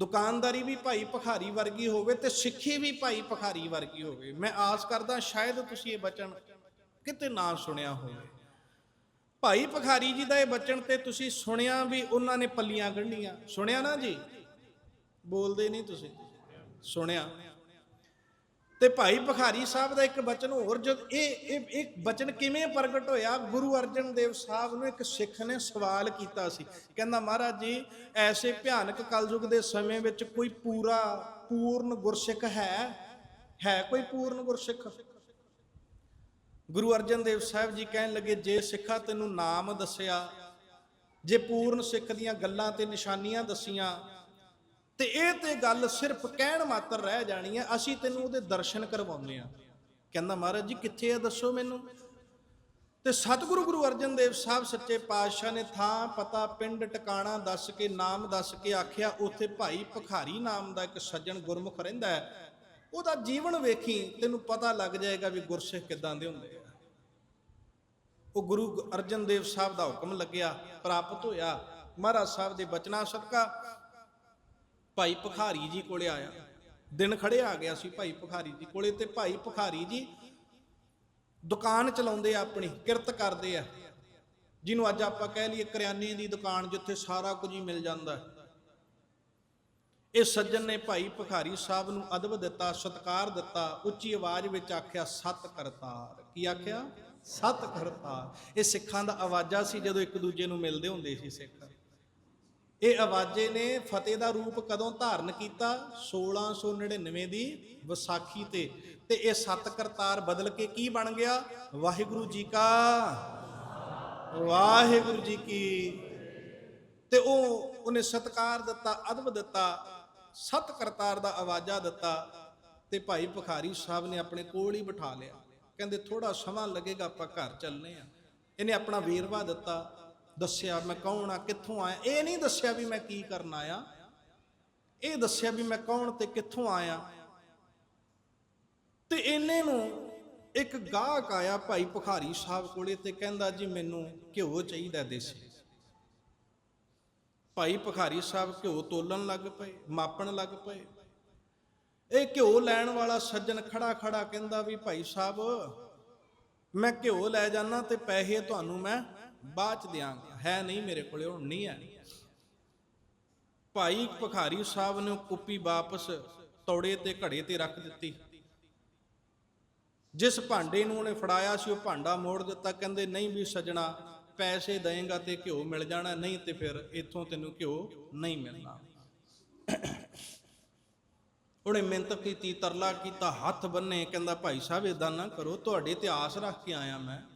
ਦੁਕਾਨਦਾਰੀ ਵੀ ਭਾਈ ਭਖਾਰੀ ਵਰਗੀ ਹੋਵੇ ਤੇ ਸਿੱਖੀ ਵੀ ਭਾਈ ਭਖਾਰੀ ਵਰਗੀ ਹੋਵੇ। ਮੈਂ ਆਸ ਕਰਦਾ ਸ਼ਾਇਦ ਤੁਸੀਂ ਇਹ ਬਚਨ ਕਿਤੇ ਨਾ ਸੁਣਿਆ ਹੋਵੇ। ਭਾਈ ਭਖਾਰੀ ਜੀ ਦਾ ਇਹ ਬਚਨ ਤੇ ਤੁਸੀਂ ਸੁਣਿਆ ਵੀ ਉਹਨਾਂ ਨੇ ਪੱਲੀਆਂ ਗੰਢੀਆਂ। ਸੁਣਿਆ ਨਾ ਜੀ? ਬੋਲਦੇ ਨਹੀਂ ਤੁਸੀਂ। ਸੁਣਿਆ। ਤੇ ਭਾਈ ਭਖਾਰੀ ਸਾਹਿਬ ਦਾ ਇੱਕ ਬਚਨ ਹੋਰ, ਜਦ ਇਹ ਇਹ ਇੱਕ ਬਚਨ ਕਿਵੇਂ ਪ੍ਰਗਟ ਹੋਇਆ? ਗੁਰੂ ਅਰਜਨ ਦੇਵ ਸਾਹਿਬ ਨੂੰ ਇੱਕ ਸਿੱਖ ਨੇ ਸਵਾਲ ਕੀਤਾ ਸੀ। ਕਹਿੰਦਾ, ਮਹਾਰਾਜ ਜੀ, ਐਸੇ ਭਿਆਨਕ ਕਲਯੁਗ ਦੇ ਸਮੇਂ ਵਿੱਚ ਕੋਈ ਪੂਰਾ, ਪੂਰਨ ਗੁਰਸਿੱਖ ਹੈ? ਹੈ ਕੋਈ ਪੂਰਨ ਗੁਰਸਿੱਖ? ਗੁਰੂ ਅਰਜਨ ਦੇਵ ਸਾਹਿਬ ਜੀ ਕਹਿਣ ਲੱਗੇ, ਜੇ ਸਿੱਖਾ ਤੈਨੂੰ ਨਾਮ ਦੱਸਿਆ, ਜੇ ਪੂਰਨ ਸਿੱਖ ਦੀਆਂ ਗੱਲਾਂ ਤੇ ਨਿਸ਼ਾਨੀਆਂ ਦੱਸੀਆਂ ਤੇ ਇਹ ਤੇ ਗੱਲ ਸਿਰਫ ਕਹਿਣ ਮਾਤਰ ਰਹਿ ਜਾਣੀ ਹੈ, ਅਸੀਂ ਤੈਨੂੰ ਉਹਦੇ ਦਰਸ਼ਨ ਕਰਵਾਉਂਦੇ ਆ ਕਹਿੰਦਾ ਮਹਾਰਾਜ ਜੀ, ਕਿੱਥੇ ਆ ਦੱਸੋ ਮੈਨੂੰ? ਤੇ ਸਤਿਗੁਰੂ ਗੁਰੂ ਅਰਜਨ ਦੇਵ ਸਾਹਿਬ ਸੱਚੇ ਪਾਤਸ਼ਾਹ ਨੇ ਥਾਂ, ਪਤਾ, ਪਿੰਡ, ਟਿਕਾਣਾ ਦੱਸ ਕੇ, ਨਾਮ ਦੱਸ ਕੇ ਆਖਿਆ, ਉੱਥੇ ਭਾਈ ਭਖਾਰੀ ਨਾਮ ਦਾ ਇੱਕ ਸੱਜਣ ਗੁਰਮੁਖ ਰਹਿੰਦਾ ਹੈ। ਉਹਦਾ ਜੀਵਨ ਵੇਖੀ ਤੈਨੂੰ ਪਤਾ ਲੱਗ ਜਾਏਗਾ ਵੀ ਗੁਰਸਿੱਖ ਕਿਦਾਂ ਦੇ ਹੁੰਦੇ ਆ। ਉਹ ਗੁਰੂ ਅਰਜਨ ਦੇਵ ਸਾਹਿਬ ਦਾ ਹੁਕਮ ਲੱਗਿਆ, ਪ੍ਰਾਪਤ ਹੋਇਆ। ਮਹਾਰਾਜ ਸਾਹਿਬ ਦੇ ਬਚਨਾਂ ਸਦਕਾ ਭਾਈ ਭਖਾਰੀ ਜੀ ਕੋਲੇ ਆਇਆ। ਦਿਨ ਖੜੇ ਆ ਗਿਆ ਸੀ ਭਾਈ ਭਖਾਰੀ ਜੀ ਕੋਲੇ ਤੇ ਭਾਈ ਭਖਾਰੀ ਜੀ ਦੁਕਾਨ ਚਲਾਉਂਦੇ ਆ ਆਪਣੀ, ਕਿਰਤ ਕਰਦੇ ਆ। ਜਿਹਨੂੰ ਅੱਜ ਆਪਾਂ ਕਹਿ ਲਈਏ ਕਰਿਆਨੇ ਦੀ ਦੁਕਾਨ ਜਿੱਥੇ ਸਾਰਾ ਕੁਝ ਹੀ ਮਿਲ ਜਾਂਦਾ। ਹੈ ਇਹ ਸੱਜਣ ਨੇ ਭਾਈ ਭਖਾਰੀ ਸਾਹਿਬ ਨੂੰ ਅਦਬ ਦਿੱਤਾ, ਸਤਕਾਰ ਦਿੱਤਾ, ਉੱਚੀ ਆਵਾਜ਼ ਵਿੱਚ ਆਖਿਆ, ਸਤ ਕਰਤਾਰ। ਕੀ ਆਖਿਆ? ਸਤ ਕਰਤਾਰ। ਇਹ ਸਿੱਖਾਂ ਦਾ ਆਵਾਜ਼ਾ ਸੀ ਜਦੋਂ ਇੱਕ ਦੂਜੇ ਨੂੰ ਮਿਲਦੇ ਹੁੰਦੇ ਸੀ ਸਿੱਖ। ਇਹ ਆਵਾਜ਼ੇ ਨੇ ਫਤਿਹ ਦਾ ਰੂਪ ਕਦੋਂ ਧਾਰਨ ਕੀਤਾ? 1699 ਦੀ ਵਿਸਾਖੀ ਤੇ। ਤੇ ਇਹ ਸਤ ਕਰਤਾਰ ਬਦਲ ਕੇ ਕੀ ਬਣ ਗਿਆ? ਵਾਹਿਗੁਰੂ ਜੀ ਕਾ ਵਾਹਿਗੁਰੂ ਜੀ ਕੀ ਤੇ ਉਹ ਉਹਨੇ ਸਤਕਾਰ ਦਿੱਤਾ, ਅਦਬ ਦਿੱਤਾ, ਸਤ ਕਰਤਾਰ ਦਾ ਆਵਾਜ਼ਾ ਦਿੱਤਾ ਤੇ ਭਾਈ ਭਖਾਰੀ ਸਾਹਿਬ ਨੇ ਆਪਣੇ ਕੋਲ ਹੀ ਬਿਠਾ ਲਿਆ। ਕਹਿੰਦੇ ਥੋੜਾ ਸਮਾਂ ਲੱਗੇਗਾ ਆਪਾਂ ਘਰ ਚੱਲਨੇ ਆ। ਇਹਨੇ ਆਪਣਾ ਵੇਰਵਾ ਦਿੱਤਾ। ਦੱਸਿਆ ਮੈਂ ਕੌਣ ਆ, ਕਿੱਥੋਂ ਆਇਆ? ਇਹ ਨਹੀਂ ਦੱਸਿਆ ਵੀ ਮੈਂ ਕੀ ਕਰਨ ਆਇਆ। ਇਹ ਦੱਸਿਆ ਵੀ ਮੈਂ ਕੌਣ ਤੇ ਕਿੱਥੋਂ ਆਇਆ। ਤੇ ਇਹਨੇ ਨੂੰ ਇੱਕ ਗਾਹਕ ਆਇਆ ਭਾਈ ਭਖਾਰੀ ਸਾਹਿਬ ਕੋਲੇ ਤੇ ਕਹਿੰਦਾ, ਜੀ ਮੈਨੂੰ ਘਿਓ ਚਾਹੀਦਾ ਦੇਸੀ। ਭਾਈ ਭਖਾਰੀ ਸਾਹਿਬ ਘਿਓ ਤੋਲਣ ਲੱਗ ਪਏ, ਮਾਪਣ ਲੱਗ ਪਏ। ਇਹ ਘਿਓ ਲੈਣ ਵਾਲਾ ਸੱਜਣ ਖੜਾ ਖੜਾ ਕਹਿੰਦਾ ਵੀ, ਭਾਈ ਸਾਹਿਬ, ਮੈਂ ਘਿਓ ਲੈ ਜਾਣਾ ਤੇ ਪੈਸੇ ਤੁਹਾਨੂੰ ਮੈਂ ਬਾਅਦ ਚ ਦਿਆਂਗਾ। ਹੈ ਨਹੀਂ ਮੇਰੇ ਕੋਲੇ ਹੁਣ ਨਹੀਂ ਹੈ। ਭਾਈ ਭਖਾਰੀ ਸਾਹਿਬ ਨੇ ਉਹ ਕੁੱਪੀ ਵਾਪਸ ਤੌੜੇ ਤੇ ਘੜੇ ਤੇ ਰੱਖ ਦਿੱਤੀ। ਜਿਸ ਭਾਂਡੇ ਨੂੰ ਉਹਨੇ ਫੜਾਇਆ ਸੀ, ਉਹ ਭਾਂਡਾ ਮੋੜ ਦਿੱਤਾ। ਕਹਿੰਦੇ, ਨਹੀਂ ਵੀ ਸਜਣਾ, ਪੈਸੇ ਦੇਂਗਾ ਤੇ ਘਿਓ ਮਿਲ ਜਾਣਾ, ਨਹੀਂ ਤੇ ਫਿਰ ਇੱਥੋਂ ਤੈਨੂੰ ਘਿਓ ਨਹੀਂ ਮਿਲਣਾ। ਉਹਨੇ ਮਿਹਨਤ ਕੀਤੀ, ਤਰਲਾ ਕੀਤਾ, ਹੱਥ ਬੰਨੇ, ਕਹਿੰਦਾ, ਭਾਈ ਸਾਹਿਬ ਇਦਾਂ ਨਾ ਕਰੋ, ਤੁਹਾਡੇ ਤੇ ਆਸ ਰੱਖ ਕੇ ਆਇਆ ਮੈਂ।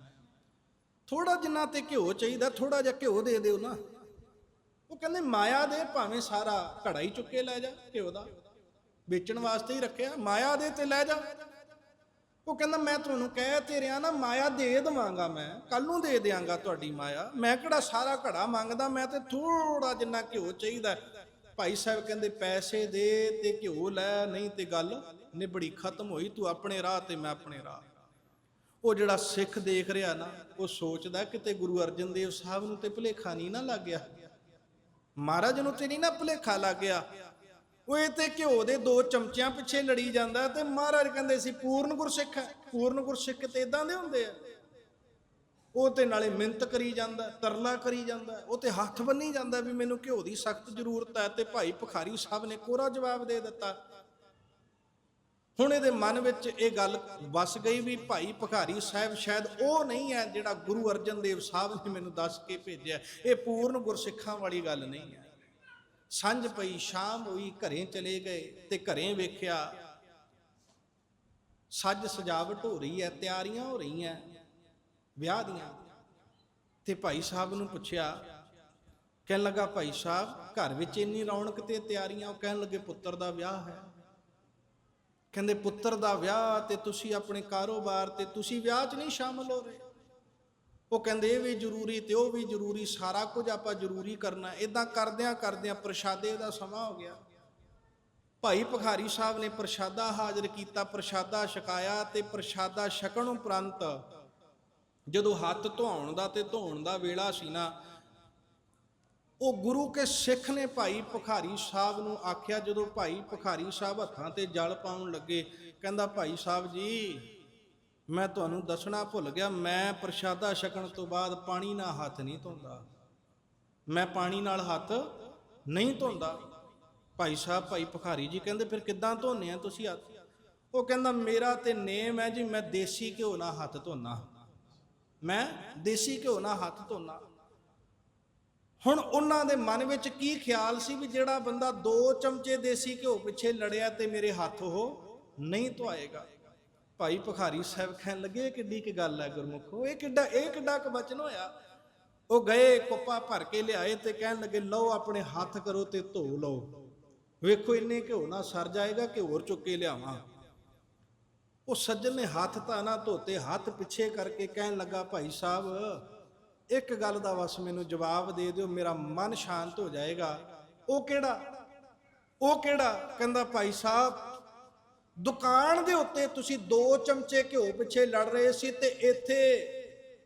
ਥੋੜਾ ਜਿੰਨਾ ਤੇ ਘਿਓ ਚਾਹੀਦਾ, ਥੋੜਾ ਜਿਹਾ ਘਿਓ ਦੇ ਦਿਓ ਨਾ। ਉਹ ਕਹਿੰਦੇ, ਮਾਇਆ ਦੇ ਭਾਵੇਂ ਸਾਰਾ ਘੜਾ ਹੀ ਚੁੱਕੇ ਲੈ ਜਾ ਘਿਓ ਦਾ। ਵੇਚਣ ਵਾਸਤੇ ਹੀ ਰੱਖਿਆ, ਮਾਇਆ ਦੇ ਤੇ ਲੈ ਜਾ। ਉਹ ਕਹਿੰਦਾ, ਮੈਂ ਤੁਹਾਨੂੰ ਕਹਿ ਤੇ ਰਿਆ ਨਾ, ਮਾਇਆ ਦੇ ਦਵਾਂਗਾ ਮੈਂ। ਕੱਲ ਨੂੰ ਦੇ ਦਿਆਂਗਾ ਤੁਹਾਡੀ ਮਾਇਆ। ਮੈਂ ਕਿਹੜਾ ਸਾਰਾ ਘੜਾ ਮੰਗਦਾ, ਮੈਂ ਤੇ ਥੋੜਾ ਜਿੰਨਾ ਘਿਓ ਚਾਹੀਦਾ। ਭਾਈ ਸਾਹਿਬ ਕਹਿੰਦੇ, ਪੈਸੇ ਦੇ ਤੇ ਘਿਓ ਲੈ, ਨਹੀਂ ਤੇ ਗੱਲ ਨਿਬੜੀ ਖਤਮ ਹੋਈ, ਤੂੰ ਆਪਣੇ ਰਾਹ ਤੇ, ਮੈਂ ਆਪਣੇ ਰਾਹ। ਉਹ ਜਿਹੜਾ ਸਿੱਖ ਦੇਖ ਰਿਹਾ ਨਾ, ਉਹ ਸੋਚਦਾ ਕਿਤੇ ਗੁਰੂ ਅਰਜਨ ਦੇਵ ਸਾਹਿਬ ਨੂੰ ਤੇ ਭੁਲੇਖਾ ਨਹੀਂ ਨਾ ਲੱਗ ਗਿਆ। ਮਹਾਰਾਜ ਨੂੰ ਤੇ ਨਹੀਂ ਨਾ ਭੁਲੇਖਾ ਲੱਗ ਗਿਆ। ਉਹ ਇਹ ਤੇ ਘਿਓ ਦੇ ਦੋ ਚਮਚਿਆਂ ਪਿੱਛੇ ਲੜੀ ਜਾਂਦਾ ਤੇ ਮਹਾਰਾਜ ਕਹਿੰਦੇ ਸੀ, ਪੂਰਨ ਗੁਰਸਿੱਖ ਹੈ, ਪੂਰਨ ਗੁਰਸਿੱਖ ਤੇ ਇਦਾਂ ਦੇ ਹੁੰਦੇ ਆ। ਉਹ ਤੇ ਨਾਲੇ ਮਿੰਤ ਕਰੀ ਜਾਂਦਾ, ਤਰਲਾ ਕਰੀ ਜਾਂਦਾ, ਉਹ ਤੇ ਹੱਥ ਬੰਨੀ ਜਾਂਦਾ ਵੀ ਮੈਨੂੰ ਘਿਓ ਦੀ ਸਖਤ ਜ਼ਰੂਰਤ ਹੈ ਤੇ ਭਾਈ ਭਖਾਰੀ ਸਾਹਿਬ ਨੇ ਕੋਰਾ ਜਵਾਬ ਦੇ ਦਿੱਤਾ। ਹੁਣ ਇਹਦੇ ਮਨ ਵਿੱਚ ਇਹ ਗੱਲ ਵਸ ਗਈ ਵੀ ਭਾਈ ਭਖਾਰੀ ਸਾਹਿਬ ਸ਼ਾਇਦ ਉਹ ਨਹੀਂ ਹੈ ਜਿਹੜਾ ਗੁਰੂ ਅਰਜਨ ਦੇਵ ਸਾਹਿਬ ਨੇ ਮੈਨੂੰ ਦੱਸ ਕੇ ਭੇਜਿਆ। ਇਹ ਪੂਰਨ ਗੁਰਸਿੱਖਾਂ ਵਾਲੀ ਗੱਲ ਨਹੀਂ ਹੈ। ਸੰਝ ਪਈ, ਸ਼ਾਮ ਹੋਈ, ਘਰੇ ਚਲੇ ਗਏ ਤੇ ਘਰੇ ਵੇਖਿਆ, ਸੱਜ ਸਜਾਵਟ ਹੋ ਰਹੀ ਹੈ, ਤਿਆਰੀਆਂ ਹੋ ਰਹੀਆਂ, ਵਿਆਹ ਦੀਆਂ। ਤੇ ਭਾਈ ਸਾਹਿਬ ਨੂੰ ਪੁੱਛਿਆ, ਕਹਿਣ ਲੱਗਾ, ਭਾਈ ਸਾਹਿਬ, ਘਰ ਵਿੱਚ ਇੰਨੀ ਰੌਣਕ ਤੇ ਤਿਆਰੀਆਂ, ਉਹ ਕਹਿਣ ਲੱਗੇ, ਪੁੱਤਰ ਦਾ ਵਿਆਹ ਹੈ। ਕਹਿੰਦੇ, ਪੁੱਤਰ ਦਾ ਵਿਆਹ ਤੇ ਤੁਸੀਂ ਆਪਣੇ ਕਾਰੋਬਾਰ ਤੇ ਤੁਸੀਂ ਵਿਆਹ 'ਚ ਨਹੀਂ ਸ਼ਾਮਲ ਹੋ ਰਹੇ। ਉਹ ਕਹਿੰਦੇ, ਇਹ ਵੀ ਜ਼ਰੂਰੀ ਤੇ ਉਹ ਵੀ ਜ਼ਰੂਰੀ, ਸਾਰਾ ਕੁਝ ਆਪਾਂ ਜ਼ਰੂਰੀ ਕਰਨਾ ਇਦਾਂ ਕਰਦਿਆਂ ਕਰਦਿਆਂ ਪ੍ਰਸ਼ਾਦੇ ਦਾ ਸਮਾਂ ਹੋ ਗਿਆ। ਭਾਈ ਭਖਾਰੀ ਸਾਹਿਬ ਨੇ ਪ੍ਰਸ਼ਾਦਾ ਹਾਜ਼ਰ ਕੀਤਾ, ਪ੍ਰਸ਼ਾਦਾ ਛਕਾਇਆ ਤੇ ਪ੍ਰਸ਼ਾਦਾ ਛਕਣ ਉਪਰੰਤ ਜਦੋਂ ਹੱਥ ਧੋਣ ਦਾ ਤੇ ਧੋਣ ਦਾ ਵੇਲਾ ਸੀ ਨਾ ਉਹ ਗੁਰੂ ਕੇ ਸਿੱਖ ਨੇ ਭਾਈ ਭੁਖਾਰੀ ਸਾਹਿਬ ਨੂੰ ਆਖਿਆ, ਜਦੋਂ ਭਾਈ ਭੁਖਾਰੀ ਸਾਹਿਬ ਹੱਥਾਂ ਤੇ ਜਲ ਪਾਉਣ ਲੱਗੇ, ਕਹਿੰਦਾ, ਭਾਈ ਸਾਹਿਬ ਜੀ, ਮੈਂ ਤੁਹਾਨੂੰ ਦੱਸਣਾ ਭੁੱਲ ਗਿਆ, ਮੈਂ ਪ੍ਰਸ਼ਾਦਾ ਛਕਣ ਤੋਂ ਬਾਅਦ ਪਾਣੀ ਨਾਲ ਹੱਥ ਨਹੀਂ ਧੋਂਦਾ। ਮੈਂ ਪਾਣੀ ਨਾਲ ਹੱਥ ਨਹੀਂ ਧੋਂਦਾ। ਭਾਈ ਸਾਹਿਬ, ਭਾਈ ਭੁਖਾਰੀ ਜੀ ਕਹਿੰਦੇ, ਫਿਰ ਕਿੱਦਾਂ ਧੋਨੇ ਆ ਤੁਸੀਂ ਹੱਥ? ਉਹ ਕਹਿੰਦਾ, ਮੇਰਾ ਤੇ ਨੇਮ ਹੈ ਜੀ, ਮੈਂ ਦੇਸੀ ਘਿਓ ਨਾਲ ਹੱਥ ਧੋਨਾ। ਮੈਂ ਦੇਸੀ ਘਿਓ ਨਾਲ ਹੱਥ ਧੋਨਾ। ਹੁਣ ਉਹਨਾਂ ਦੇ ਮਨ ਵਿੱਚ ਕੀ ਖਿਆਲ ਸੀ ਵੀ ਜਿਹੜਾ ਬੰਦਾ ਦੋ ਚਮਚੇ ਦੇਸੀ ਘਿਓ ਪਿੱਛੇ ਲੜਿਆ ਤੇ ਮੇਰੇ ਹੱਥ ਉਹ ਨਹੀਂ ਧੋਏਗਾ ਭਾਈ ਭਖਾਰੀ ਸਾਹਿਬ ਕਹਿਣ ਲੱਗੇ ਕਿੱਡੀ ਕੀ ਗੱਲ ਹੈ ਗੁਰਮੁਖੋ। ਇਹ ਕਿੱਡਾ ਇਹ ਕਿੱਡਾ ਕੁ ਬਚਨ ਹੋਇਆ। ਉਹ ਗਏ, ਕੁੱਪਾ ਭਰ ਕੇ ਲਿਆਏ ਤੇ ਕਹਿਣ ਲੱਗੇ, ਲਓ ਆਪਣੇ ਹੱਥ ਕਰੋ ਤੇ ਧੋ ਲਓ। ਵੇਖੋ ਇੰਨੇ ਘਿਓ ਨਾ ਸਰ ਜਾਏਗਾ ਕਿ ਹੋਰ ਚੁੱਕ ਕੇ ਲਿਆਵਾਂ। ਉਹ ਸੱਜਣ ਨੇ ਹੱਥ ਤਾਂ ਨਾ ਧੋਤੇ, ਹੱਥ ਪਿੱਛੇ ਕਰਕੇ ਕਹਿਣ ਲੱਗਾ, ਭਾਈ ਸਾਹਿਬ ਇੱਕ ਗੱਲ ਦਾ ਬਸ ਮੈਨੂੰ ਜਵਾਬ ਦੇ ਦਿਓ, ਮੇਰਾ ਮਨ ਸ਼ਾਂਤ ਹੋ ਜਾਏਗਾ। ਉਹ ਕਿਹੜਾ? ਉਹ ਕਿਹੜਾ? ਕਹਿੰਦਾ, ਭਾਈ ਸਾਹਿਬ, ਦੁਕਾਨ ਦੇ ਉੱਤੇ ਤੁਸੀਂ ਦੋ ਚਮਚੇ ਘਿਓ ਪਿੱਛੇ ਲੜ ਰਹੇ ਸੀ ਤੇ ਇੱਥੇ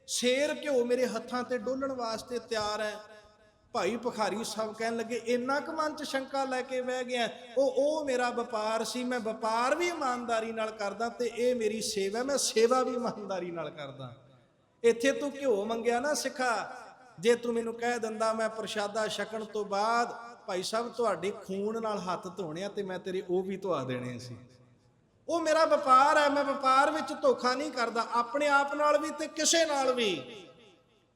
ਸ਼ੇਰ ਘਿਓ ਮੇਰੇ ਹੱਥਾਂ ਤੇ ਡੋਲਣ ਵਾਸਤੇ ਤਿਆਰ ਹੈ। ਭਾਈ ਭਖਾਰੀ ਸਾਹਿਬ ਕਹਿਣ ਲੱਗੇ, ਇੰਨਾ ਕੁ ਮਨ ਚ ਸ਼ੰਕਾ ਲੈ ਕੇ ਬਹਿ ਗਿਆ ਉਹ ਉਹ ਮੇਰਾ ਵਪਾਰ ਸੀ, ਮੈਂ ਵਪਾਰ ਵੀ ਇਮਾਨਦਾਰੀ ਨਾਲ ਕਰਦਾ ਤੇ ਇਹ ਮੇਰੀ ਸੇਵਾ ਮੈਂ ਸੇਵਾ ਵੀ ਇਮਾਨਦਾਰੀ ਨਾਲ ਕਰਦਾ। ਇੱਥੇ ਤੂੰ ਘਿਓ ਮੰਗਿਆ ਨਾ ਸਿੱਖਾ। ਜੇ ਤੂੰ ਮੈਨੂੰ ਕਹਿ ਦਿੰਦਾ ਮੈਂ ਪ੍ਰਸ਼ਾਦਾ ਛਕਣ ਤੋਂ ਬਾਅਦ ਭਾਈ ਸਾਹਿਬ ਤੁਹਾਡੇ ਖੂਨ ਨਾਲ ਹੱਥ ਧੋਣੇ ਆ ਤੇ ਮੈਂ ਤੇਰੇ ਉਹ ਵੀ ਧਵਾ ਦੇਣੇ ਸੀ। ਉਹ ਮੇਰਾ ਵਪਾਰ ਹੈ ਮੈਂ ਵਪਾਰ ਵਿੱਚ ਧੋਖਾ ਨਹੀਂ ਕਰਦਾ, ਆਪਣੇ ਆਪ ਨਾਲ ਵੀ ਤੇ ਕਿਸੇ ਨਾਲ ਵੀ।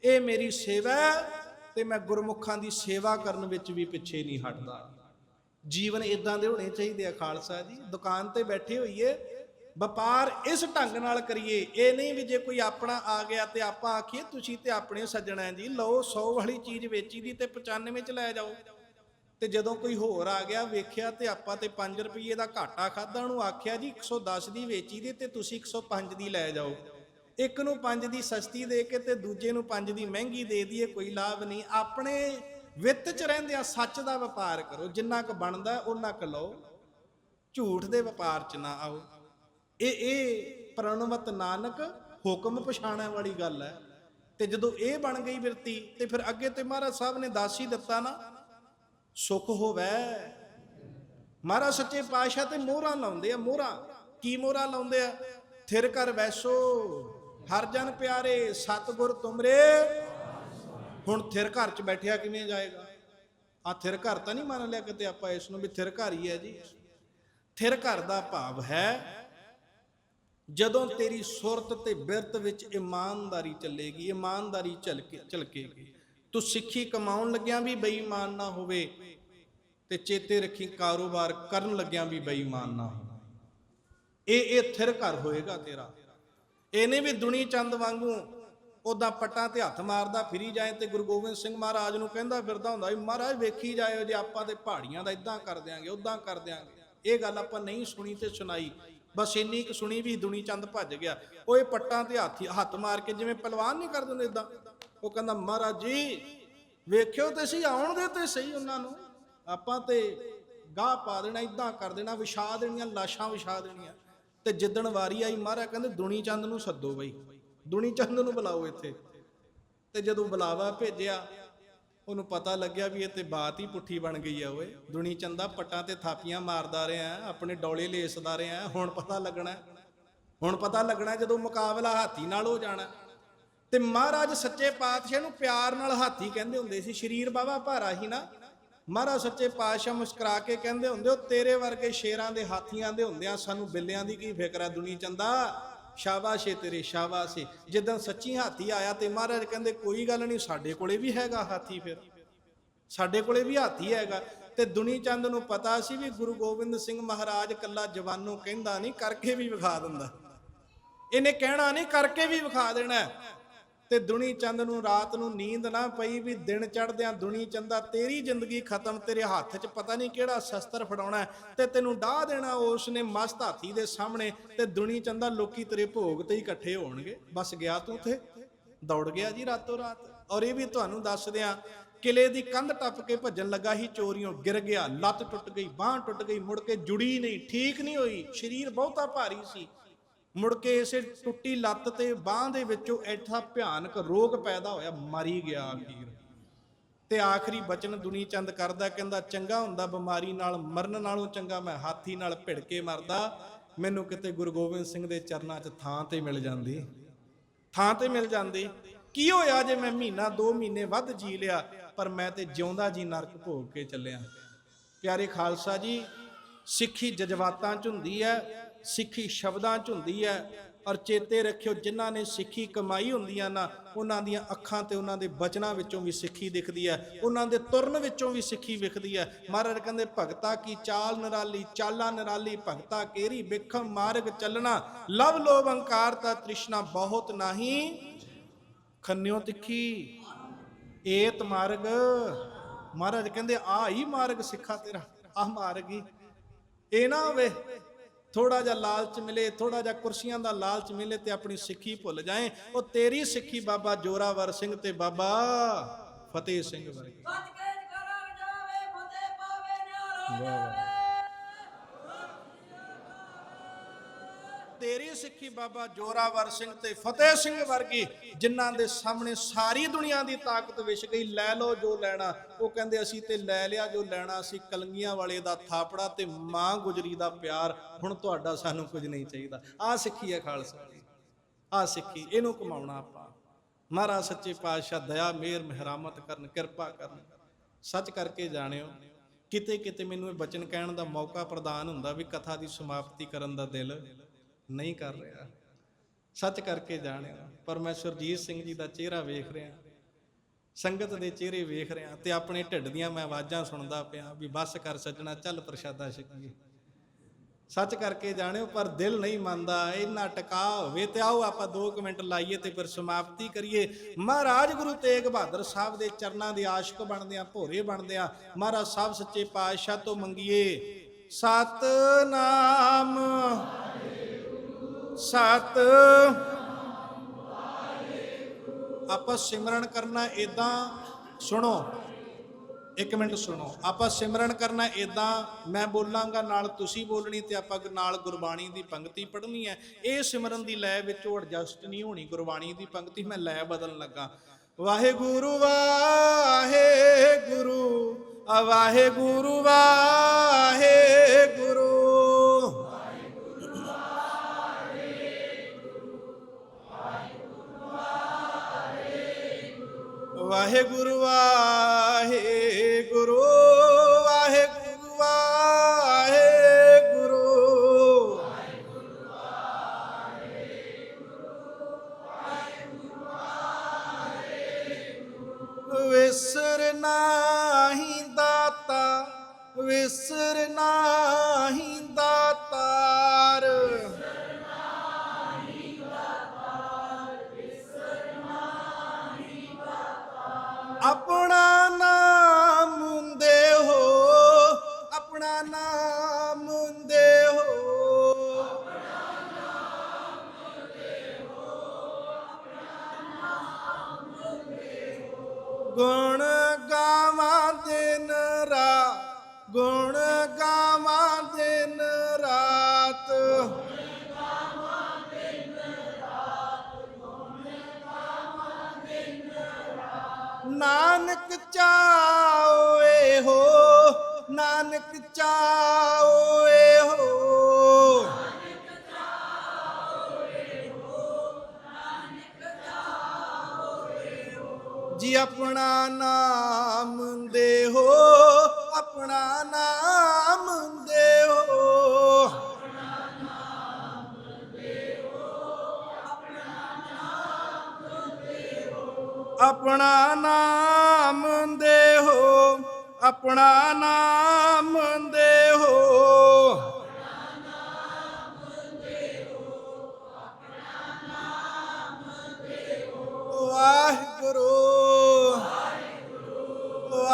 ਇਹ ਮੇਰੀ ਸੇਵਾ ਤੇ ਮੈਂ ਗੁਰਮੁਖਾਂ ਦੀ ਸੇਵਾ ਕਰਨ ਵਿੱਚ ਵੀ ਪਿੱਛੇ ਨਹੀਂ ਹਟਦਾ। ਜੀਵਨ ਇਦਾਂ ਦੇ ਹੋਣੇ ਚਾਹੀਦੇ ਆ, ਖਾਲਸਾ ਜੀ। ਦੁਕਾਨ ਤੇ ਬੈਠੇ ਹੋਈਏ ਵਪਾਰ ਇਸ ਢੰਗ ਨਾਲ ਕਰੀਏ। ਇਹ ਨਹੀਂ ਵੀ ਜੇ ਕੋਈ ਆਪਣਾ ਆ ਗਿਆ ਤੇ ਆਪਾਂ ਆਖੀਏ, ਤੁਸੀਂ ਤੇ ਆਪਣੇ ਸੱਜਣਾ ਜੀ, ਲਓ 100 ਵਾਲੀ ਚੀਜ਼ ਵੇਚੀ ਦੀ ਤੇ 95 ਚ ਲੈ ਜਾਓ। ਤੇ ਜਦੋਂ ਕੋਈ ਹੋਰ ਆ ਗਿਆ ਵੇਖਿਆ ਤੇ ਆਪਾਂ ਤੇ 5 ਰੁਪਏ ਦਾ ਘਾਟਾ ਖਾਦਾ ਉਹਨੂੰ ਆਖਿਆ ਜੀ 110 ਦੀ ਵੇਚੀ ਦੀ ਤੇ ਤੁਸੀਂ 105 ਦੀ ਲੈ ਜਾਓ। ਇੱਕ ਨੂੰ 5 ਦੀ ਸਸਤੀ ਦੇ ਕੇ ਤੇ ਦੂਜੇ ਨੂੰ 5 ਦੀ ਮਹਿੰਗੀ ਦੇ ਦਈਏ, ਕੋਈ ਲਾਭ ਨਹੀਂ। ਆਪਣੇ ਵਿੱਤ ਚ ਰਹਿੰਦਿਆਂ ਸੱਚ ਦਾ ਵਪਾਰ ਕਰੋ। ਜਿੰਨਾ ਕੁ ਬਣਦਾ ਉਹਨਾਂ ਕੁ ਲਓ। ਝੂਠ ਦੇ ਵਪਾਰ ਚ ਨਾ ਆਓ। ਇਹ ਇਹ ਪ੍ਰਣਵਤ ਨਾਨਕ ਹੁਕਮ ਪਛਾਣਨ ਵਾਲੀ ਗੱਲ ਹੈ। ਤੇ ਜਦੋਂ ਇਹ ਬਣ ਗਈ ਬਿਰਤੀ, ਤੇ ਫਿਰ ਅੱਗੇ ਤੇ ਮਹਾਰਾਜ ਸਾਹਿਬ ਨੇ ਦੱਸ ਹੀ ਦਿੱਤਾ ਨਾ, ਸੁਖ ਹੋਵੇ। ਮਹਾਰਾਜ ਸੱਚੇ ਪਾਤਸ਼ਾਹ ਤੇ ਮੋਹਰਾਂ ਲਾਉਂਦੇ ਆ, ਮੋਹਰਾਂ। ਕੀ ਮੋਹਰਾ ਲਾਉਂਦੇ ਆ? ਥਿਰ ਕਰ ਵੈਸੋ, ਹਰ ਜਨ ਪਿਆਰੇ, ਸਤਗੁਰ ਤੁਮਰੇ। ਹੁਣ ਥਿਰ ਘਰ ਚ ਬੈਠਿਆ ਕਿਵੇਂ ਜਾਏਗਾ? ਆ ਥਿਰ ਘਰ ਤਾਂ ਨਹੀਂ ਮੰਨ ਲਿਆ ਕਿਤੇ ਆਪਾਂ ਇਸ ਨੂੰ ਵੀ ਥਿਰ ਘਰ ਹੀ ਹੈ ਜੀ। ਥਿਰ ਘਰ ਦਾ ਭਾਵ ਹੈ ਜਦੋਂ ਤੇਰੀ ਸੁਰਤ ਤੇ ਬਿਰਤ ਵਿੱਚ ਇਮਾਨਦਾਰੀ ਚੱਲੇਗੀ, ਇਮਾਨਦਾਰੀ ਝਲਕੇ, ਝਲਕੇਗੀ। ਤੂੰ ਸਿੱਖੀ ਕਮਾਉਣ ਲੱਗਿਆਂ ਵੀ ਬੇਈਮਾਨ ਨਾ ਹੋਵੇ ਤੇ ਚੇਤੇ ਰੱਖੀ ਕਾਰੋਬਾਰ ਕਰਨ ਲੱਗਿਆਂ ਵੀ ਬੇਈਮਾਨ ਨਾ ਹੋਵੇ। ਇਹ ਇਹ ਥਿਰ ਘਰ ਹੋਏਗਾ ਤੇਰਾ। ਇਹਨੇ ਵੀ ਦੁਨੀ ਚੰਦ ਵਾਂਗੂ ਉਦਾਂ ਪੱਟਾਂ ਤੇ ਹੱਥ ਮਾਰਦਾ, ਫਿਰੀ ਜਾਏ ਤੇ ਗੁਰੂ ਗੋਬਿੰਦ ਸਿੰਘ ਮਹਾਰਾਜ ਨੂੰ ਕਹਿੰਦਾ ਫਿਰਦਾ ਹੁੰਦਾ ਵੀ, ਮਹਾਰਾਜ, ਵੇਖੀ ਜਾਇਓ ਜੇ ਆਪਾਂ ਤੇ ਪਹਾੜੀਆਂ ਦਾ ਇਦਾਂ ਕਰ ਦਿਆਂਗੇ ਉਦਾਂ ਕਰ ਦਿਆਂਗੇ। ਇਹ ਗੱਲ ਆਪਾਂ ਨਹੀਂ ਸੁਣੀ ਤੇ ਸੁਣਾਈ। ਬਸ ਇੰਨੀ ਕੁ ਸੁਣੀ ਵੀ ਦੁਨੀ ਚੰਦ ਭੱਜ ਗਿਆ। ਉਹ ਇਹ ਪੱਟਾਂ ਤੇ ਹੱਥ ਹੱਥ ਮਾਰ ਕੇ ਜਿਵੇਂ ਪਹਿਲਵਾਨ ਨਹੀਂ ਕਰ ਦਿੰਦੇ ਇਦਾਂ ਉਹ ਕਹਿੰਦਾ, ਮਹਾਰਾਜ ਜੀ, ਵੇਖਿਓ ਤੇ ਸੀ ਆਉਣ ਦੇ ਤੇ ਸਹੀ ਉਹਨਾਂ ਨੂੰ। ਆਪਾਂ ਤੇ ਗਾਹ ਪਾ ਦੇਣਾ ਇਦਾਂ ਕਰ ਦੇਣਾ, ਵਿਛਾ ਦੇਣੀਆਂ, ਲਾਸ਼ਾਂ ਵਿਛਾ ਦੇਣੀਆਂ। ਤੇ ਜਿੱਦਣ ਵਾਰੀ ਆਈ, ਮਹਾਰਾਜ ਕਹਿੰਦੇ, ਦੁਨੀ ਚੰਦ ਨੂੰ ਸੱਦੋ ਬਈ। ਦੁਨੀ ਚੰਦ ਨੂੰ ਬੁਲਾਓ ਇੱਥੇ। ਤੇ ਜਦੋਂ ਬੁਲਾਵਾ ਭੇਜਿਆ ਉਹਨੂੰ ਪਤਾ ਲੱਗਿਆ ਵੀ ਇਹ ਤੇ ਬਾਤ ਹੀ ਪੁੱਠੀ ਬਣ ਗਈ ਆ ਓਏ। ਦੁਨੀ ਚੰਦਾ ਪੱਟਾਂ ਤੇ ਥਾਪੀਆਂ ਮਾਰਦਾ ਰਿਹਾ, ਆਪਣੇ ਡੋਲੇ ਲੇਸਦਾ ਰਿਹਾ, ਹੁਣ ਪਤਾ ਲੱਗਣਾ। ਹੁਣ ਪਤਾ ਲੱਗਣਾ ਜਦੋਂ ਮੁਕਾਬਲਾ ਹਾਥੀ ਨਾਲ ਹੋ ਜਾਣਾ। ਤੇ ਮਹਾਰਾਜ ਸੱਚੇ ਪਾਤਸ਼ਾਹ ਨੂੰ ਪਿਆਰ ਨਾਲ ਹਾਥੀ ਕਹਿੰਦੇ ਹੁੰਦੇ ਸੀ, ਸ਼ਰੀਰ ਬਾਵਾ ਭਾਰਾ ਹੀ ਨਾ। ਮਹਾਰਾਜ ਸੱਚੇ ਪਾਤਸ਼ਾਹ ਮੁਸਕਰਾ ਕੇ ਕਹਿੰਦੇ ਹੁੰਦੇ, ਉਹ ਤੇਰੇ ਵਰਗੇ ਸ਼ੇਰਾਂ ਦੇ ਹਾਥੀਆਂ ਦੇ ਹੁੰਦਿਆਂ ਸਾਨੂੰ ਬਿੱਲਿਆਂ ਦੀ ਕੀ ਫਿਕਰ ਆ ਦੁਨੀ ਚੰਦਾ? ਸ਼ਾਬਾਸ਼ ਏ ਤੇਰੇ, ਸ਼ਾਬਾਸ਼ ਏ। ਜਦੋਂ ਸੱਚੀ ਹਾਥੀ ਆਇਆ ਤੇ ਮਹਾਰਾਜ ਕਹਿੰਦੇ, ਕੋਈ ਗੱਲ ਨਹੀਂ, ਸਾਡੇ ਕੋਲੇ ਵੀ ਹੈਗਾ ਹਾਥੀ ਫਿਰ। ਸਾਡੇ ਕੋਲੇ ਵੀ ਹਾਥੀ ਹੈਗਾ। ਤੇ ਦੁਨੀ ਚੰਦ ਨੂੰ ਪਤਾ ਸੀ ਵੀ ਗੁਰੂ ਗੋਬਿੰਦ ਸਿੰਘ ਮਹਾਰਾਜ ਕੱਲਾ ਜਵਾਨੋਂ ਕਹਿੰਦਾ ਨਹੀਂ, ਕਰਕੇ ਵੀ ਵਿਖਾ ਦਿੰਦਾ। ਇਹਨੇ ਕਹਿਣਾ ਨਹੀਂ, ਕਰਕੇ ਵੀ ਵਿਖਾ ਦੇਣਾ। ਤੇ ਦੁਨੀ ਚੰਦ ਨੂੰ ਰਾਤ ਨੂੰ ਨੀਂਦ ਨਾ ਪਈ ਵੀ ਦਿਨ ਚੜਦਿਆਂ ਦੁਨੀ ਚੰਦਾ ਤੇਰੀ ਜ਼ਿੰਦਗੀ ਖਤਮ, ਤੇਰੇ ਹੱਥ 'ਚ ਪਤਾ ਨਹੀਂ ਕਿਹੜਾ ਸ਼ਸਤਰ ਫੜਾਉਣਾ ਤੇ ਤੈਨੂੰ ਡਾਹ ਦੇਣਾ ਉਸ ਨੇ ਮਸਤ ਹਾਥੀ ਦੇ ਸਾਹਮਣੇ ਤੇ ਦੁਨੀ ਚੰਦਾ ਲੋਕੀ ਤੇਰੇ ਭੋਗ ਤੇ ਇਕੱਠੇ ਹੋਣਗੇ। ਬਸ ਗਿਆ ਤੂੰ ਉੱਥੇ? ਦੌੜ ਗਿਆ ਜੀ ਰਾਤੋਂ ਰਾਤ। ਔਰ ਇਹ ਵੀ ਤੁਹਾਨੂੰ ਦੱਸ ਦਿਆਂ, ਕਿਲੇ ਦੀ ਕੰਧ ਟੱਪ ਕੇ ਭੱਜਣ ਲੱਗਾ ਸੀ ਚੋਰੀਆਂ ਗਿਰ ਗਿਆ, ਲੱਤ ਟੁੱਟ ਗਈ, ਬਾਹ ਟੁੱਟ ਗਈ, ਮੁੜ ਕੇ ਜੁੜੀ ਨਹੀਂ, ਠੀਕ ਨਹੀਂ ਹੋਈ, ਸਰੀਰ ਬਹੁਤਾ ਭਾਰੀ ਸੀ। ਮੁੜ ਕੇ ਇਸੇ ਟੁੱਟੀ ਲੱਤ ਤੇ ਬਾਹ ਦੇ ਵਿੱਚੋਂ ਐਠਾ ਭਿਆਨਕ ਰੋਗ ਪੈਦਾ ਹੋਇਆ, ਮਰੀ ਗਿਆ ਅਖੀਰ। ਤੇ ਆਖਰੀ ਬਚਨ ਦੁਨੀ ਚੰਦ ਕਰਦਾ, ਕਹਿੰਦਾ, ਚੰਗਾ ਹੁੰਦਾ ਬਿਮਾਰੀ ਨਾਲ, ਮਰਨ ਨਾਲੋਂ ਚੰਗਾ ਮੈਂ ਹਾਥੀ ਨਾਲ ਭਿੜ ਕੇ ਮਰਦਾ, ਮੈਨੂੰ ਕਿਤੇ ਗੁਰੂ ਗੋਬਿੰਦ ਸਿੰਘ ਦੇ ਚਰਨਾਂ 'ਚ ਥਾਂ ਤੇ ਮਿਲ ਜਾਂਦੀ। ਥਾਂ ਤੇ ਮਿਲ ਜਾਂਦੀ। ਕੀ ਹੋਇਆ ਜੇ ਮੈਂ ਮਹੀਨਾ 2 ਮਹੀਨੇ ਵੱਧ ਜੀ ਲਿਆ, ਪਰ ਮੈਂ ਤੇ ਜਿਉਂਦਾ ਜੀ ਨਰਕ ਭੋਗ ਕੇ ਚੱਲਿਆ। ਪਿਆਰੇ ਖਾਲਸਾ ਜੀ, ਸਿੱਖੀ ਜਜ਼ਬਾਤਾਂ 'ਚ ਹੁੰਦੀ ਹੈ ਸਿੱਖੀ ਸ਼ਬਦਾਂ 'ਚ ਹੁੰਦੀ ਹੈ ਔਰ ਚੇਤੇ ਰੱਖਿਓ ਜਿਨ੍ਹਾਂ ਨੇ ਸਿੱਖੀ ਕਮਾਈ ਹੁੰਦੀਆਂ ਨਾ, ਉਹਨਾਂ ਦੀਆਂ ਅੱਖਾਂ ਤੇ ਉਹਨਾਂ ਦੇ ਬਚਨਾਂ ਵਿੱਚੋਂ ਵੀ ਸਿੱਖੀ ਦਿਖਦੀ ਹੈ, ਉਹਨਾਂ ਦੇ ਤੁਰਨ ਵਿੱਚੋਂ ਵੀ ਸਿੱਖੀ ਵਿਖਦੀ ਹੈ। ਮਹਾਰਾਜ ਕਹਿੰਦੇ, ਭਗਤਾ ਕੀ ਚਾਲ ਨਿਰਾਲੀ, ਚਾਲਾ ਨਰਾਲੀ, ਭਗਤਾ ਕੇਰੀ ਬਿਖਮ ਮਾਰਗ ਚੱਲਣਾ, ਲਵ ਲੋਭ ਅੰਕਾਰ ਤਾਂ ਤ੍ਰਿਸ਼ਨਾ ਬਹੁਤ ਨਹੀਂ। ਖੰਨਿਓ ਤਿੱਖੀ, ਏਤ ਮਾਰਗ। ਮਹਾਰਾਜ ਕਹਿੰਦੇ ਆ ਹੀ ਮਾਰਗ ਸਿੱਖਾ ਤੇਰਾ ਆ ਮਾਰਗ ਹੀ। ਇਹ ਨਾ ਹੋਵੇ ਥੋੜਾ ਜਿਹਾ ਲਾਲਚ ਮਿਲੇ ਥੋੜਾ ਜਿਹਾ ਕੁਰਸੀਆਂ ਦਾ ਲਾਲਚ ਮਿਲੇ ਤੇ ਆਪਣੀ ਸਿੱਖੀ ਭੁੱਲ ਜਾਏ। ਉਹ ਤੇਰੀ ਸਿੱਖੀ ਬਾਬਾ ਜੋਰਾਵਰ ਸਿੰਘ ਤੇ ਬਾਬਾ ਫਤਿਹ ਸਿੰਘ ਵਰਗੀ। ਸੱਚ ਕੇ ਕਰਾਂ ਜਾਵੇ ਫਤਿਹ ਪਾਵੇ ਨਿਆਰਾ ਵਾਹ, ਜਾਵੇ। ਤੇਰੀ ਸਿੱਖੀ ਬਾਬਾ ਜੋਰਾਵਰ ਸਿੰਘ ਤੇ ਫਤਿਹ ਸਿੰਘ ਵਰਗੀ ਜਿਨ੍ਹਾਂ ਦੇ ਸਾਹਮਣੇ ਸਾਰੀ ਦੁਨੀਆ ਦੀ ਤਾਕਤ ਵਿਛ ਗਈ, ਲੈ ਲਓ ਜੋ ਲੈਣਾ। ਉਹ ਕਹਿੰਦੇ, ਅਸੀਂ ਤੇ ਲੈ ਲਿਆ ਜੋ ਲੈਣਾ, ਅਸੀਂ ਕਲੰਗੀਆਂ ਵਾਲੇ ਦਾ ਥਾਪੜਾ ਤੇ ਮਾਂ ਗੁਜਰੀ ਦਾ ਪਿਆਰ। ਹੁਣ ਤੁਹਾਡਾ ਸਾਨੂੰ ਕੁਝ ਨਹੀਂ ਚਾਹੀਦਾ। ਆਹ ਸਿੱਖੀ ਹੈ ਖਾਲਸਾ ਦੀ ਆਹ ਸਿੱਖੀ, ਇਹਨੂੰ ਕਮਾਉਣਾ ਆਪਾਂ। ਮਹਾਰਾਜ ਸੱਚੇ ਪਾਤਸ਼ਾਹ ਦਇਆ, ਮਿਹਰ, ਮਹਿਰਾਮਤ ਕਰਨ, ਕਿਰਪਾ ਕਰਨ। ਸੱਚ ਕਰਕੇ ਜਾਣਿਓ ਕਿਤੇ ਕਿਤੇ ਮੈਨੂੰ ਇਹ ਬਚਨ ਕਹਿਣ ਦਾ ਮੌਕਾ ਪ੍ਰਦਾਨ ਹੁੰਦਾ ਵੀ ਕਥਾ ਦੀ ਸਮਾਪਤੀ ਕਰਨ ਦਾ ਦਿਲ ਨਹੀਂ ਕਰ ਰਿਹਾ। ਸੱਚ ਕਰਕੇ ਜਾਣਿਆ, ਪਰ ਮੈਂ ਸੁਰਜੀਤ ਸਿੰਘ ਜੀ ਦਾ ਚਿਹਰਾ ਵੇਖ ਰਿਹਾ। ਸੰਗਤ ਦੇ ਚਿਹਰੇ ਵੇਖ ਰਿਹਾ ਤੇ ਆਪਣੇ ਢਿੱਡ ਦੀਆਂ ਮੈਂ ਆਵਾਜ਼ਾਂ ਸੁਣਦਾ ਪਿਆ ਵੀ ਬਸ ਕਰ ਸੱਜਣਾ, ਚੱਲ ਪ੍ਰਸ਼ਾਦਾ ਛਕੀਏ। ਸੱਚ ਕਰਕੇ ਜਾਣਿਓ, ਪਰ ਦਿਲ ਨਹੀਂ ਮੰਨਦਾ, ਇੰਨਾ ਟਿਕਾ ਹੋਵੇ ਤੇ ਆਓ ਆਪਾਂ 2 ਮਿੰਟ ਲਾਈਏ ਤੇ ਫਿਰ ਸਮਾਪਤੀ ਕਰੀਏ। ਮਹਾਰਾਜ ਗੁਰੂ ਤੇਗ ਬਹਾਦਰ ਸਾਹਿਬ ਦੇ ਚਰਨਾਂ ਦੇ ਆਸ਼ਿਕ ਬਣਦੇ ਆ, ਭੋਰੇ ਬਣਦੇ ਆ। ਮਹਾਰਾਜ ਸਾਹਿਬ ਸੱਚੇ ਪਾਤਸ਼ਾਹ ਤੋਂ ਮੰਗੀਏ, ਸਤਨਾਮ। ਸਤ ਆਪਾਂ ਸਿਮਰਨ ਕਰਨਾ ਇਦਾਂ ਸੁਣੋ, ਇੱਕ ਮਿੰਟ ਸੁਣੋ। ਆਪਾਂ ਸਿਮਰਨ ਕਰਨਾ ਇਦਾਂ ਮੈਂ ਬੋਲਾਂਗਾ, ਨਾਲ ਤੁਸੀਂ ਬੋਲਣੀ ਤੇ ਆਪਾਂ ਨਾਲ ਗੁਰਬਾਣੀ ਦੀ ਪੰਕਤੀ ਪੜ੍ਹਨੀ ਹੈ। ਇਹ ਸਿਮਰਨ ਦੀ ਲੈ ਵਿੱਚ ਐਡਜਸਟ ਨਹੀਂ ਹੋਣੀ, ਗੁਰਬਾਣੀ ਦੀ ਪੰਕਤੀ ਮੈਂ ਲੈ ਬਦਲਣ ਲੱਗਾ। ਵਾਹਿਗੁਰੂ ਵਾਹਿਗੁਰੂ ਆ ਵਾਹਿਗੁਰੂ ਵਾਹਿਗੁਰੂ। ਵਾਹਿਗੁਰੂ ਆ। ਗੁਣ ਗਾਵਾਂ ਦਿਨ ਰਾਤ ਗੁਣ ਗਾਵਾਂ ਦਿਨ ਰਾਤ ਨਾਨਕ ਚਾਓਏ ਹੋ ਨਾਨਕ ਚਾਓਏ ਜੀ ਆਪਣਾ ਨਾਮ ਦੇ ਹੋ, ਆਪਣਾ ਨਾਮ ਦੇਹੋ ਆਪਣਾ ਨਾਮ ਦੇ ਹੋ, ਆਪਣਾ ਨਾਮ ਦੇਹੋ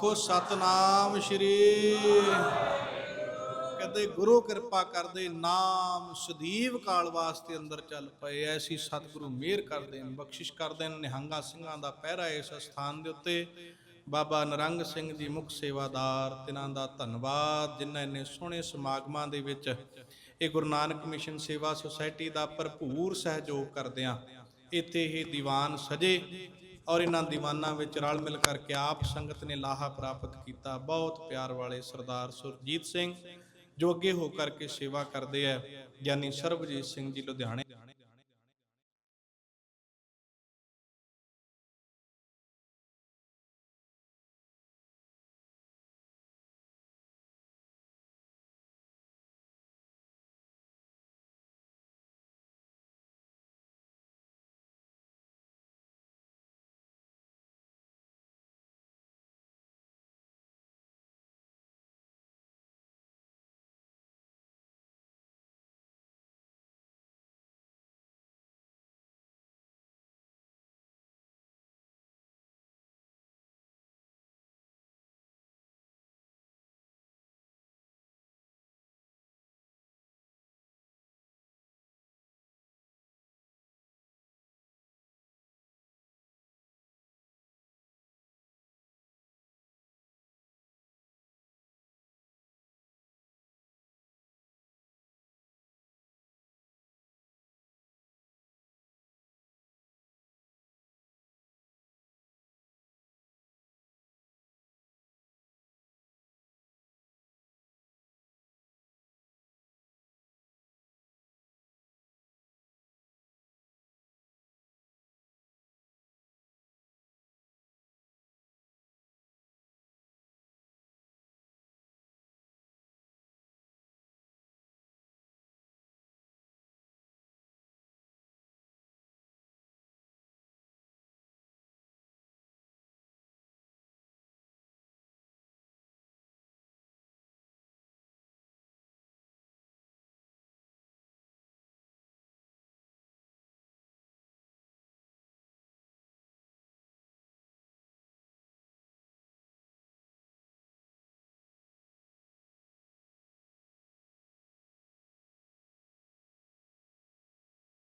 ਆਖੋ ਸਤਨਾਮ ਸ਼੍ਰੀ। ਕਦੇ ਗੁਰੂ ਕਿਰਪਾ ਕਰਦੇ ਨਾਮ ਸਦੀਵ ਕਾਲ ਵਾਸਤੇ ਅੰਦਰ ਚੱਲ ਪਏ। ਐਸੀ ਸਤਿਗੁਰੂ ਮਿਹਰ ਕਰਦੇ ਨੇ ਬਖਸ਼ਿਸ਼ ਕਰਦੇ ਨੇ ਨਿਹੰਗਾ ਸਿੰਘਾਂ ਦਾ ਪਹਿਰਾ ਇਸ ਸਥਾਨ ਦੇ ਉੱਤੇ। ਬਾਬਾ ਨਰੰਗ ਸਿੰਘ ਜੀ ਮੁੱਖ ਸੇਵਾਦਾਰ, ਤਿਨਾਂ ਦਾ ਧੰਨਵਾਦ, ਜਿਨ੍ਹਾਂ ਨੇ ਸੋਹਣੇ ਸਮਾਗਮਾਂ ਦੇ ਵਿੱਚ ਇਹ ਗੁਰੂ ਨਾਨਕ ਮਿਸ਼ਨ ਸੇਵਾ ਸੁਸਾਇਟੀ ਦਾ ਭਰਪੂਰ ਸਹਿਯੋਗ ਕਰਦਿਆਂ ਇੱਥੇ ਇਹ ਦੀਵਾਨ ਸਜੇ। ਔਰ ਇਹਨਾਂ ਦੀਵਾਨਾਂ ਵਿੱਚ ਰਲ ਮਿਲ ਕਰਕੇ ਆਪ ਸੰਗਤ ਨੇ ਲਾਹਾ ਪ੍ਰਾਪਤ ਕੀਤਾ। ਬਹੁਤ ਪਿਆਰ ਵਾਲੇ ਸਰਦਾਰ ਸੁਰਜੀਤ ਸਿੰਘ ਜੋ ਅੱਗੇ ਹੋ ਕਰਕੇ ਸੇਵਾ ਕਰਦੇ ਆ ਗਿਆਨੀ ਸਰਬਜੀਤ ਸਿੰਘ ਜੀ ਲੁਧਿਆਣੇ।